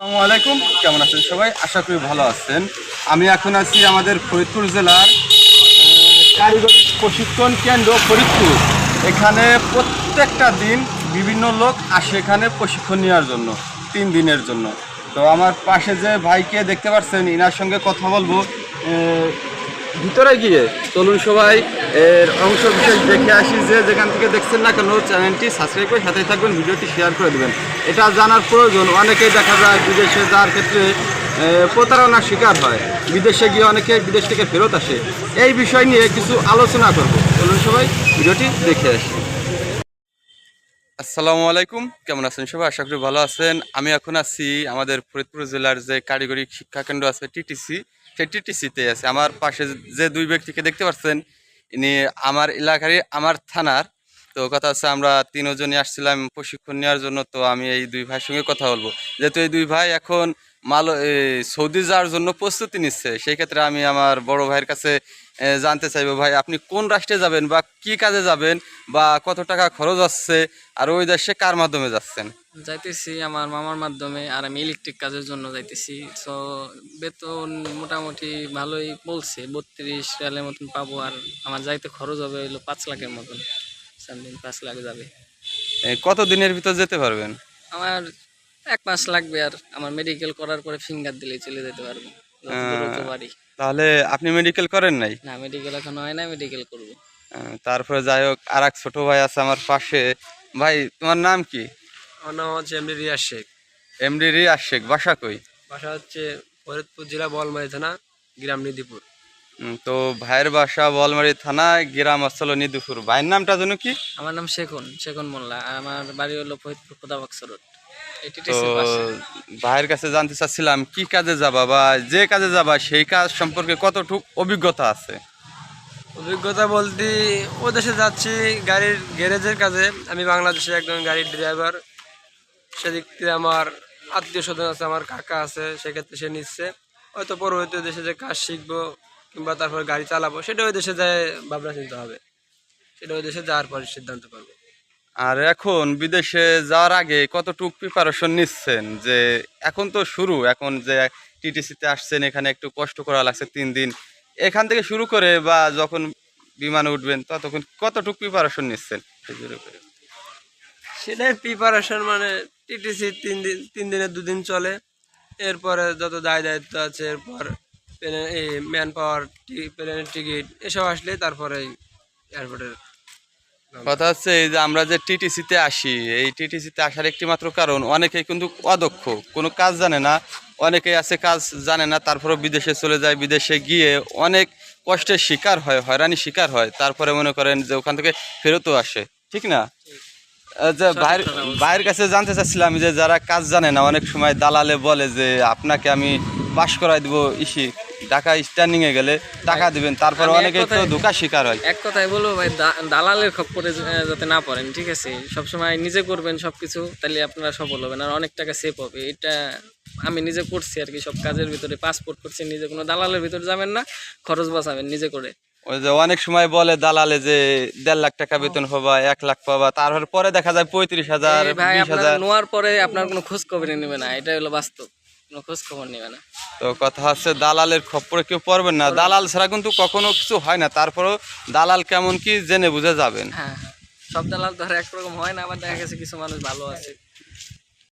আসসালামু আলাইকুম। কেমন আছেন সবাই? আশা করি ভালো আছেন। আমি এখন আছি আমাদের ফরিদপুর জেলার কারিগরি প্রশিক্ষণ কেন্দ্র ফরিদপুর। এখানে প্রত্যেকটা দিন বিভিন্ন লোক আসে এখানে প্রশিক্ষণ নেওয়ার জন্য, তিন দিনের জন্য। তো আমার পাশে যে ভাইকে দেখতে পাচ্ছেন, ইনার সঙ্গে কথা বলব। ভিতরে গিয়ে চলুন সবাই। এর অংশ বিশেষ দেখে আসি যে যেখান থেকে দেখছেন না কেন, চ্যানেলটি সাবস্ক্রাইব করে সাথে থাকবেন, ভিডিওটি শেয়ার করে দেবেন। এটা জানার প্রয়োজন অনেকেই দেখা যায় বিদেশে যাওয়ার ক্ষেত্রে প্রতারণার শিকার হয়। বিদেশে গিয়ে অনেকে বিদেশ থেকে ফেরত আসে। এই বিষয় নিয়ে কিছু আলোচনা করব। চলুন সবাই, ভিডিওটি দেখে আসি। আসসালামু আলাইকুম, কেমন আছেন সবাই? আশা করি ভালো আছেন। আমি এখন আছি আমাদের ফরিদপুর জেলার যে কারিগরি শিক্ষাকেন্দ্র আছে, টিটিসি। সেই টিটিসিতে আছে। আমার পাশে যে দুই ব্যক্তিকে দেখতে পাচ্ছেন ইনি আমার এলাকারই, আমার থানার। তো কথা হচ্ছে আমরা তিনজনই আসছিলাম প্রশিক্ষণ নেওয়ার জন্য, তো আমি এই দুই ভাইয়ের সঙ্গে কথা বলব। যেহেতু এই দুই ভাই এখন মাল সৌদি যাওয়ার জন্য প্রস্তুতি নিচ্ছে। সেই ক্ষেত্রে আমি আমার বড় ভাইয়ের কাছে জানতে চাইব ভাই আপনি কোন রাষ্ট্রে যাবেন বা কি কাজে যাবেন বা কত টাকা খরচ আসছে আর ওই দেশে কার মাধ্যমে যাচ্ছেন? যাইতেছি আমার মামার মাধ্যমে আর আমি ইলেকট্রিক কাজের জন্য যাইতেছি। সো বেতন মোটামুটি ভালোই বলছে বত্রিশ রিয়ালের মতন পাবো আর আমার যাইতে খরচ হবে হইল পাঁচ লাখের মতন। পাঁচ লাখ যাবে। কত দিনের ভিতর যেতে পারবেন? আমার এক মাস লাগবে আর আমার মেডিকেল করার পরে ফিঙ্গার দিলে চলে যেতে পারব। পারি। তাহলে আপনি মেডিকেল করেন নাই? না মেডিকেল এখন হয় না মেডিকেল করব। তারপরে যাই হোক আর এক ছোট ভাই আছে আমার পাশে। ভাই তোমার নাম কি? আমার নাম হচ্ছে এমডি রিয়াজ শেখ। এমডি রিয়াজ শেখ বাসা কই? বাসা হচ্ছে ফরিদপুর জেলা বলমারি থানা গ্রাম নিধিপুর। তো ভাইয়ের বাসা বলমারি থানা গ্রাম অঞ্চল নিদুপুর ভাইয়ের নামটা যেন কি? আমার নাম শেখুন শেখুন মোল্লা। আর আমার বাড়ি হলো ফরিদপুর খোদাবাক্স রোড। তো ভাইয়ের কাছে জানতে চাচ্ছিলাম কি কাজে যাবা বা যে কাজে যাবা সেই কাজ সম্পর্কে কতটুক অভিজ্ঞতা আছে? অভিজ্ঞতা বলতে ও দেশে যাচ্ছি গাড়ির গ্যারেজের কাজে। আমি বাংলাদেশে একজন গাড়ির ড্রাইভার সেদিক থেকে আমার আত্মীয় স্বজন আছে আমার কাকা আছে সেক্ষেত্রে সে নিচ্ছে। হয়তো পরবর্তী দেশে যে কাজ শিখব কিংবা তারপর গাড়ি চালাবো সেটা ওই দেশে যায় ভাবনা চিন্তা হবে। সেটা ওই দেশে যাওয়ার পরে সিদ্ধান্ত পারব আর এখন বিদেশে যাওয়ার আগে কতটুক প্রিপারেশন নিচ্ছেন? যে এখন তো শুরু, এখন যে টিটিসিতে আসছেন, এখানে একটু কষ্ট করা লাগছে তিন দিন। এখান থেকে শুরু করে বা যখন বিমানে উঠবেন, ততক্ষণ কতটুক প্রিপারেশন নিচ্ছেন। সেটাই প্রিপারেশন মানে টিটিসি তিন দিন, তিন দিনের দুদিন চলে। এরপরে যত দায় দায়িত্ব আছে, এরপর প্লেনে এই ম্যান পাওয়ার প্লেনের টিকিট এসব আসলে তারপরে এয়ারপোর্টের কথা হচ্ছে এই যে আমরা যে টিটিসিতে আসি এই টিটিসিতে আসার একটি মাত্র কারণ অনেকেই কিন্তু অদক্ষ কোনো কাজ জানে না অনেকেই আছে কাজ জানে না তারপরেও বিদেশে চলে যায় বিদেশে গিয়ে অনেক কষ্টের শিকার হয় হয়রানির শিকার হয় তারপরে মনে করেন যে ওখান থেকে ফেরতও আসে ঠিক না? যে বলছেন। বাইরের কাছে জানতে চাচ্ছিলাম যে যারা কাজ জানে না অনেক সময় দালালে বলে যে আপনাকে আমি পাশ করাই দিব ইসি। ঢাকা স্ট্যান্ডিংয়ে গেলে টাকা দিবেন তারপরে অনেকে তো ধোকা শিকার হয়। এক কথায় বলব ভাই দালালের খপ্পরে যাতে না পড়েন ঠিক আছে? সবসময় নিজে করবেন সব কিছু তাহলে আপনারা সফল হবেন আর অনেক টাকা সেভ হবে। এটা আমি নিজে করছি আর কি সব কাজের ভিতরে পাসপোর্ট করছি নিজে কোনো দালালের ভিতরে যাবেন না খরচ বাঁচাবেন নিজে করে। ওই যে অনেক সময় বলে দালালে যে দেড় লাখ টাকা বেতন পাবা এক লাখ পাবা তারপর পরে দেখা যায় পঁয়ত্রিশ হাজার নোয়ার পরে আপনার কোনো খোঁজ খবর নেবে না এটা হলো বাস্তব। কোনো খোঁজ খবর নেবে না। তো কথা হচ্ছে দালালের খপ্পরে কেউ পড়বেন না। দালাল ছাড়া কিন্তু কখনো কিছু হয় না। তারপরেও দালাল কেমন কি জেনে বুঝে যাবেন। হ্যাঁ হ্যাঁ। সব দালাল আর একরকম হয় না আবার দেখা গেছে কিছু মানুষ ভালো আছে।